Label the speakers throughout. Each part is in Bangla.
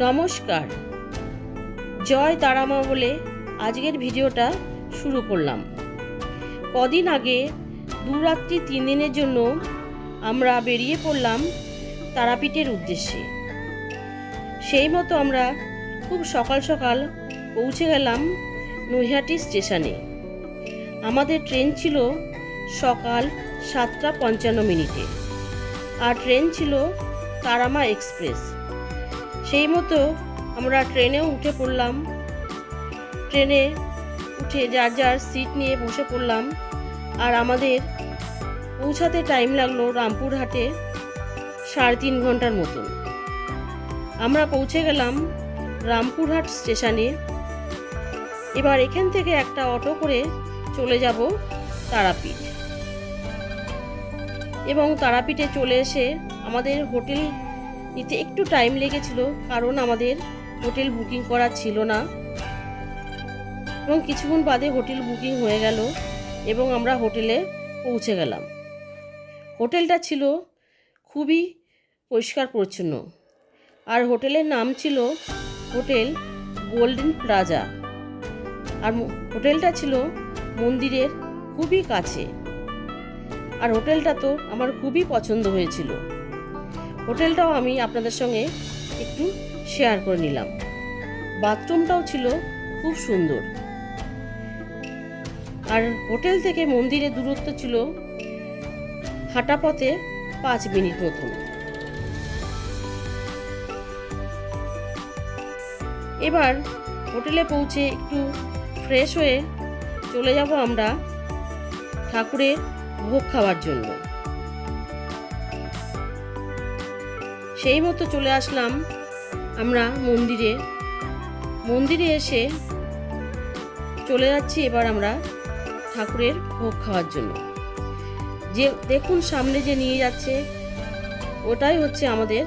Speaker 1: নমস্কার। জয় তারামা বলে আজকের ভিডিওটা শুরু করলাম। কদিন আগে দু রাত্রি তিন দিনের জন্য আমরা বেরিয়ে পড়লাম তারাপীঠের উদ্দেশ্যে। সেই মতো আমরা খুব সকাল সকাল পৌঁছে গেলাম নৈহাটি স্টেশনে। আমাদের ট্রেন ছিল সকাল সাতটা পঞ্চান্ন মিনিটে। আর ট্রেন ছিল তারামা এক্সপ্রেস। সেই মতো আমরা ট্রেনেও উঠে পড়লাম। ট্রেনে উঠে যার যার সিট নিয়ে বসে পড়লাম। আর আমাদের পৌঁছাতে টাইম লাগল রামপুরহাটে সাড়ে তিন ঘণ্টার মতন। আমরা পৌঁছে গেলাম রামপুরহাট স্টেশনে। এবার এখান থেকে একটা অটো করে চলে যাব তারাপীঠ। এবং তারাপীঠে চলে এসে আমাদের হোটেল নিতে একটু টাইম লেগেছিল, কারণ আমাদের হোটেল বুকিং করা ছিল না। এবং কিছুক্ষণ বাদে হোটেল বুকিং হয়ে গেল এবং আমরা হোটেলে পৌঁছে গেলাম। হোটেলটা ছিল খুবই পরিষ্কার পরিচ্ছন্ন। আর হোটেলের নাম ছিল হোটেল গোল্ডেন প্লাজা আর হোটেলটা ছিল মন্দিরের খুবই কাছে। আর হোটেলটা তো আমার খুবই পছন্দ হয়েছিল। হোটেলটাও আমি আপনাদের সঙ্গে একটু শেয়ার করে নিলাম। বাথরুমটাও ছিল খুব সুন্দর। আর হোটেল থেকে মন্দিরের দূরত্ব ছিল হাঁটা পথে পাঁচ মিনিট মতন। এবার হোটেলে পৌঁছে একটু ফ্রেশ হয়ে চলে যাব আমরা ঠাকুরের ভোগ খাওয়ার জন্য। সেই মতো চলে আসলাম আমরা মন্দিরে। মন্দিরে এসে চলে যাচ্ছি এবার আমরা ঠাকুরের ভোগ খাওয়ার জন্য। যে দেখুন সামনে যে নিয়ে যাচ্ছে, ওটাই হচ্ছে আমাদের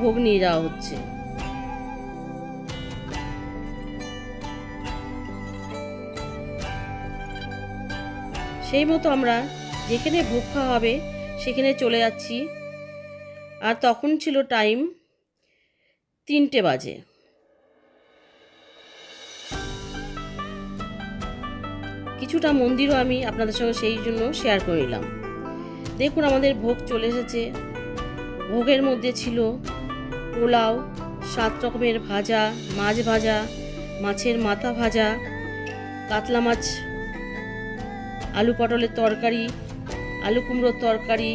Speaker 1: ভোগ নিয়ে যাওয়া হচ্ছে। সেই মতো আমরা যেখানে ভোগ খাওয়া হবে, সেখানে চলে যাচ্ছি। আর তখন ছিল টাইম তিনটে বাজে। কিছুটা মন্দিরও আমি আপনাদের সঙ্গে সেই জন্য শেয়ার করে নিলাম। দেখুন আমাদের ভোগ চলে এসেছে। ভোগের মধ্যে ছিল পোলাও, সাত রকমের ভাজা, মাছ ভাজা, মাছের মাথা ভাজা, কাতলা মাছ, আলু পটলের তরকারি, আলু কুমড়োর তরকারি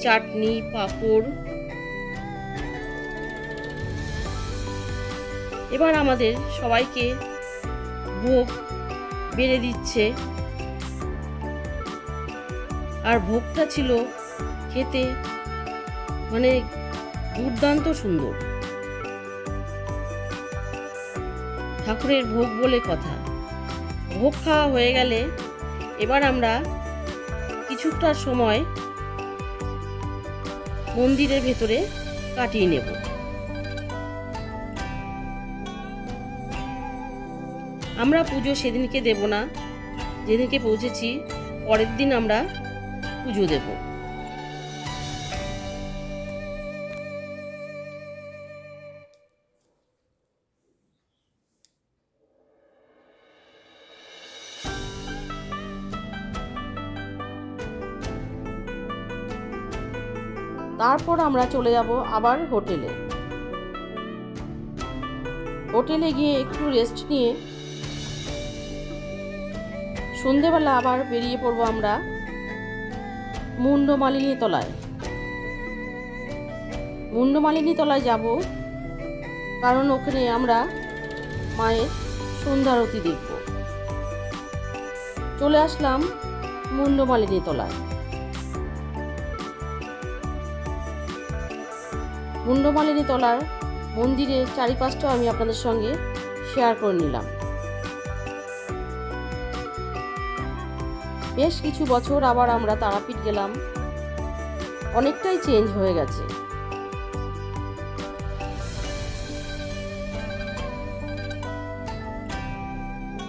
Speaker 1: চাটনি, পাঁপড়। এবার আমাদের সবাইকে ভোগ বেড়ে দিচ্ছে। আর ভোগটা ছিল খেতে মানে দুর্দান্ত সুন্দর। ঠাকুরের ভোগ বলে কথা। ভোগ খাওয়া হয়ে গেলে এবার আমরা কিছুটা সময় মন্দিরের ভেতরে কাটিয়ে নেব। আমরা পুজো সেদিনকে দেব না, যেদিনকে পৌঁছেছি, পরের দিন আমরা পুজো দেব। তারপর আমরা চলে যাব আবার হোটেলে। হোটেলে গিয়ে একটু রেস্ট নিয়ে সন্ধেবেলা আবার বেরিয়ে পড়ব আমরা মুন্ডমালিনী তলায়। মুন্ডমালিনী তলায় যাব কারণ ওখানে আমরা মায়ের সন্ধ্যারতি দেখব। চলে আসলাম মুন্ডমালিনী তলায়। মুন্ডমালিনী তলার মন্দিরের চারিপাশটাও আমি আপনাদের সঙ্গে শেয়ার করে নিলাম। বেশ কিছু বছর আবার আমরা তারাপীঠ গেলাম। অনেকটাই চেঞ্জ হয়ে গেছে।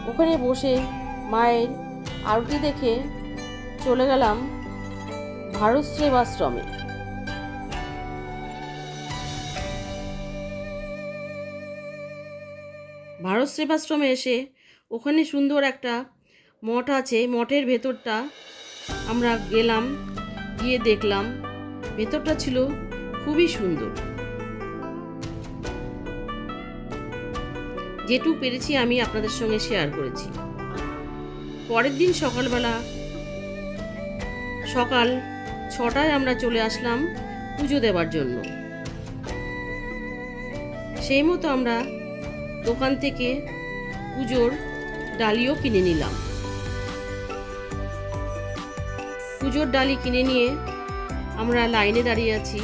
Speaker 1: ওখানে বসে মায়ের আরতি দেখে চলে গেলাম ভারত সেবাশ্রমে। ভারত সেবাশ্রমে এসে ওখানে সুন্দর একটা মঠ আছে। মঠের ভেতরটা আমরা গেলাম, গিয়ে দেখলাম। ভেতরটা ছিল খুবই সুন্দর। যেটুকু পেরেছি আমি আপনাদের সঙ্গে শেয়ার করেছি। পরের দিন সকালবেলা সকাল ছটায় আমরা চলে আসলাম পুজো দেওয়ার জন্য। সেই মতো আমরা দোকান থেকে পুজোর ডালিও কিনে নিলাম। পুজোর ডালি কিনে নিয়ে আমরা লাইনে দাঁড়িয়ে আছি।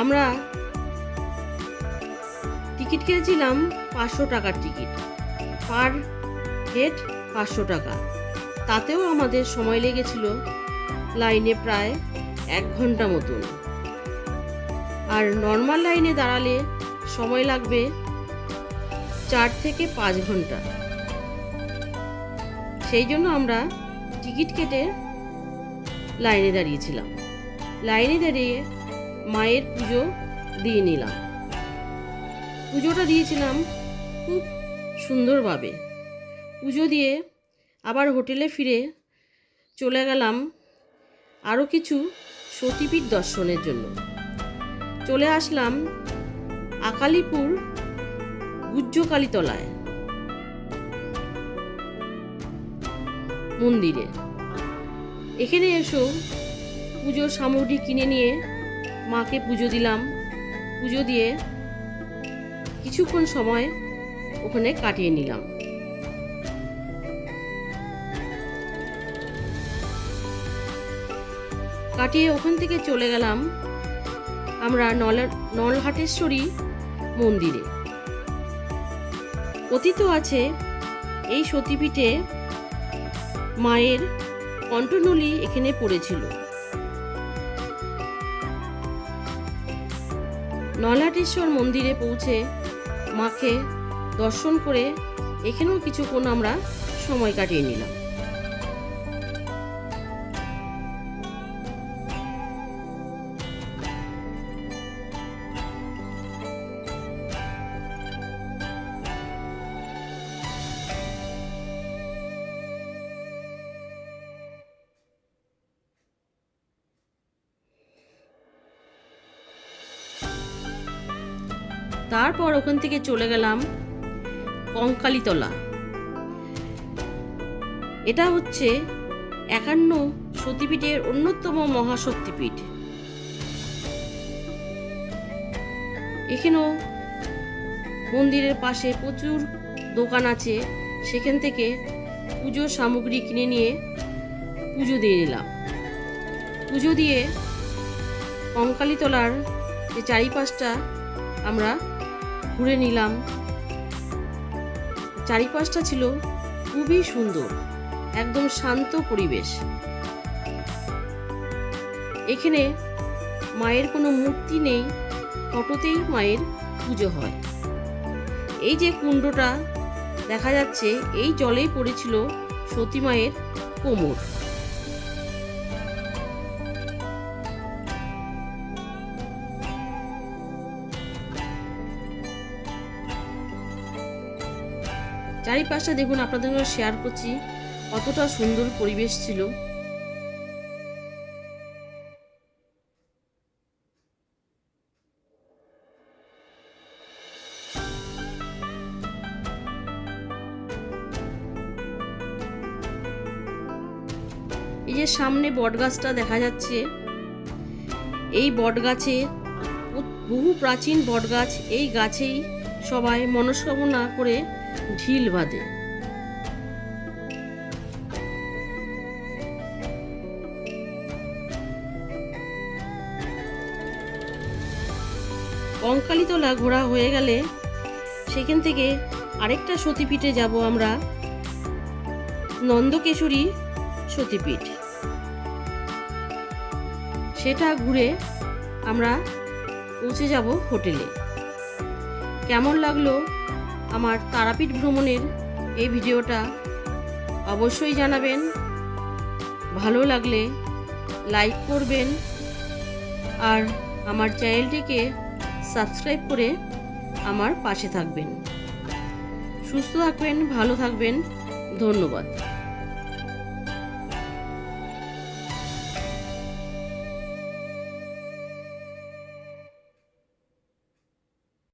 Speaker 1: আমরা টিকিট কিনেছিলাম পাঁচশো টাকার টিকিট। পার হেড পাঁচশো টাকা। তাতেও আমাদের সময় লেগেছিল লাইনে প্রায় এক ঘণ্টা মতন। আর নর্মাল লাইনে দাঁড়ালে সময় লাগবে চার থেকে পাঁচ ঘণ্টা। সেই জন্য আমরা টিকিট কেটে লাইনে দাঁড়িয়েছিলাম। লাইনে দাঁড়িয়ে মায়ের পুজো দিয়ে নিলাম। পুজোটা দিয়েছিলাম খুব সুন্দরভাবে। পুজো দিয়ে আবার হোটেলে ফিরে চলে গেলাম আরও কিছু সতীপীঠ দর্শনের জন্য। চলে আসলাম আকালিপুর গুজ্জকালীতলায় মন্দিরে। এখানে এসো, পুজোর সামগ্রী কিনে নিয়ে মাকে পুজো দিলাম। পুজো দিয়ে কিছুক্ষণ সময় ওখানে কাটিয়ে নিলাম। কাটিয়ে ওখান থেকে চলে গেলাম আমরা নল, নলহাটেশ্বরী মন্দিরে। কথিত আছে। এই সতীপীঠে মায়ের কণ্ঠনলী এখানে পড়েছিল। নলাটেশ্বর মন্দিরে পৌঁছে মাকে দর্শন করে এখানেও কিছুক্ষণ আমরা সময় কাটিয়ে নিলাম। তারপর ওখান থেকে চলে গেলাম কঙ্কালীতলা। এটা হচ্ছে একান্ন সতীপীঠের অন্যতম মহাশক্তিপীঠ। এখানেও মন্দিরের পাশে প্রচুর দোকান আছে, সেখান থেকে পুজোর সামগ্রী কিনে নিয়ে পুজো দিয়ে নিলাম। পুজো দিয়ে কঙ্কালীতলার যে চারিপাশটা আমরা ঘুরে নিলাম। চারিপাশটা ছিল খুবই সুন্দর, একদম শান্ত পরিবেশ। এখানে মায়ের কোনো মূর্তি নেই, ফটোতেই মায়ের পুজো হয়। এই যে কুণ্ডটা দেখা যাচ্ছে, এই জলেই পড়েছিল সতী মায়ের কোমর। চারিপাশটা দেখুন, আপনাদের শেয়ার করছি, কতটা সুন্দর পরিবেশ ছিল। এই যে সামনে বটগাছটা দেখা যাচ্ছে, এই বটগাছে বহু প্রাচীন বটগাছ, এই গাছেই সবাই মনস্কামনা করে ঢিল বাঁধে। কঙ্কালীতলা ঘোরা হয়ে গেলে সেখান থেকে আরেকটা সতীপীঠে যাব আমরা। নন্দকেশরী সতীপীঠ। সেটা ঘুরে আমরা পৌঁছে যাব হোটেলে। কেমন লাগল? আমার তারাপীঠ ভ্রমণের এই ভিডিওটা অবশ্যই জানাবেন। ভালো লাগলে লাইক করবেন আর আমার চ্যানেলটিকে সাবস্ক্রাইব করে আমার পাশে থাকবেন। সুস্থ থাকবেন, ভালো থাকবেন। ধন্যবাদ।